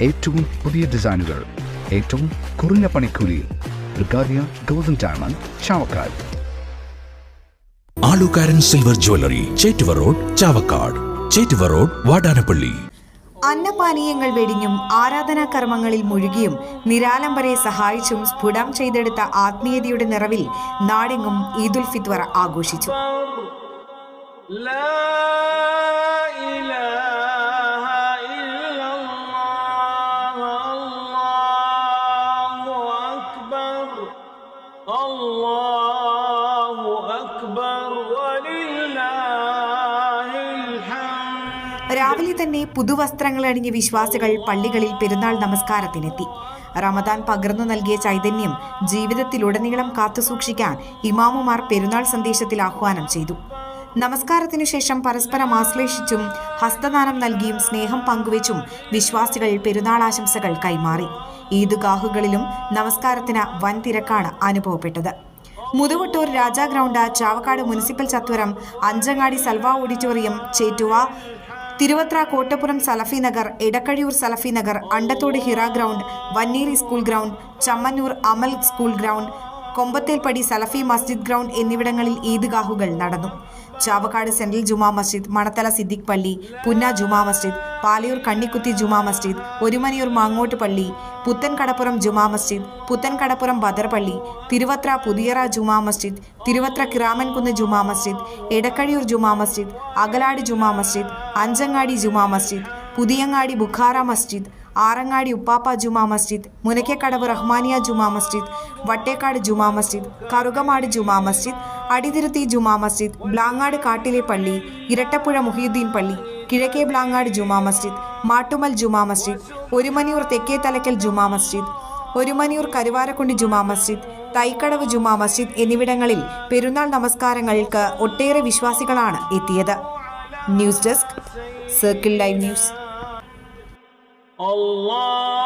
ഏറ്റവും പുതിയ ഡിസൈനുകൾ ഏറ്റവും കുറഞ്ഞ പണിക്കൂലിയിൽ ബ്രിഗാദിയ golden diamond Chavakkad. Alukkaran silver jewellery Chettuva road Chavakkad. Chettuva road Vadanappally. അന്നപാനീയങ്ങൾ വെടിഞ്ഞും ആരാധനാ കർമ്മങ്ങളിൽ മുഴുകിയും നിരാലംബരെ സഹായിച്ചും സ്ഫുടം ചെയ്തെടുത്ത ആത്മീയതയുടെ നിറവിൽ നാടെങ്ങും ഈദുൽ ഫിത്വർ ആഘോഷിച്ചു. الله أكبر ولله الحمد രാവിലെ തന്നെ പുതുവസ്ത്രങ്ങൾ അണിഞ്ഞ വിശ്വാസികൾ പള്ളികളിൽ പെരുന്നാൾ നമസ്കാരത്തിനെത്തി റമദാൻ പകർന്നു നൽകിയ ചൈതന്യം ജീവിതത്തിലുടനീളം കാത്തുസൂക്ഷിക്കാൻ ഇമാമുമാർ പെരുന്നാൾ സന്ദേശത്തിൽ ആഹ്വാനം ചെയ്തു നമസ്കാരത്തിനു ശേഷം പരസ്പരം ആശ്ലേഷിച്ചും ഹസ്തദാനം നൽകിയും സ്നേഹം പങ്കുവച്ചും വിശ്വാസികൾ പെരുന്നാൾ ആശംസകൾ കൈമാറി ഈദ്ഗാഹുകളിലും നമസ്കാരത്തിന് വൻ തിരക്കാണ് അനുഭവപ്പെട്ടത് Muthuvattoor Raja ground Chavakkad municipal ചത്വരം Anchangadi Salva auditorium Chettuva Thiruvathra Kottappuram Salafi Nagar Edakkazhiyur Salafi Nagar Andathode Hira ground Vanneri school ground Chammannur Amal school ground Kombathelpady Salafi Masjid ground എന്നിവിടങ്ങളിൽ ഈദ്ഗാഹുകൾ നടന്നു. ചാവക്കാട് സെൻട്രൽ ജുമാ മസ്ജിദ് മണത്തല സിദ്ദിഖ് പള്ളി പുന്ന ജുമാ മസ്ജിദ് പാലിയൂർ കണ്ണിക്കുത്തി ജുമാ മസ്ജിദ് ഒരുമനിയൂർ മാങ്ങോട്ട് പള്ളി പുത്തൻ കടപ്പുറം ജുമാ മസ്ജിദ് പുത്തൻകടപ്പുറം ബദർപള്ളി ബദർ തിരുവത്ര പുതിയറ ജുമാ മസ്ജിദ് തിരുവത്ര കിറാമൻകുന്ന് ജുമാ മസ്ജിദ് എടക്കഴിയൂർ ജുമാ മസ്ജിദ് അകലാട് ജുമാ മസ്ജിദ് അഞ്ചങ്ങാടി ജുമാ മസ്ജിദ് പുതിയങ്ങാടി ബുഖാറ മസ്ജിദ് ആറങ്ങാടി ഉപ്പാപ്പ ജുമാ മസ്ജിദ് മുനക്കക്കടവ് റഹ്മാനിയ ജുമാ മസ്ജിദ് വട്ടേക്കാട് ജുമാ മസ്ജിദ് കറുകമാട് ജുമാ മസ്ജിദ് അടിതിരുത്തി ജുമാ മസ്ജിദ് ബ്ലാങ്ങാട് കാട്ടിലെ പള്ളി ഇരട്ടപ്പുഴ മുഹിയുദ്ദീൻ പള്ളി കിഴക്കേ ബ്ലാങ്ങാട് ജുമാ മസ്ജിദ് മാട്ടുമൽ ജുമാ മസ്ജിദ് ഒരുമനിയൂർ തെക്കേ തലക്കൽ ജുമാ മസ്ജിദ് ഒരുമനിയൂർ കരുവാരക്കുണ്ടി ജുമാ മസ്ജിദ് തൈക്കടവ് ജുമാ മസ്ജിദ് എന്നിവിടങ്ങളിൽ പെരുന്നാൾ നമസ്കാരങ്ങൾക്ക് ഒട്ടേറെ വിശ്വാസികളാണ് എത്തിയത്. News desk circle live news. Allah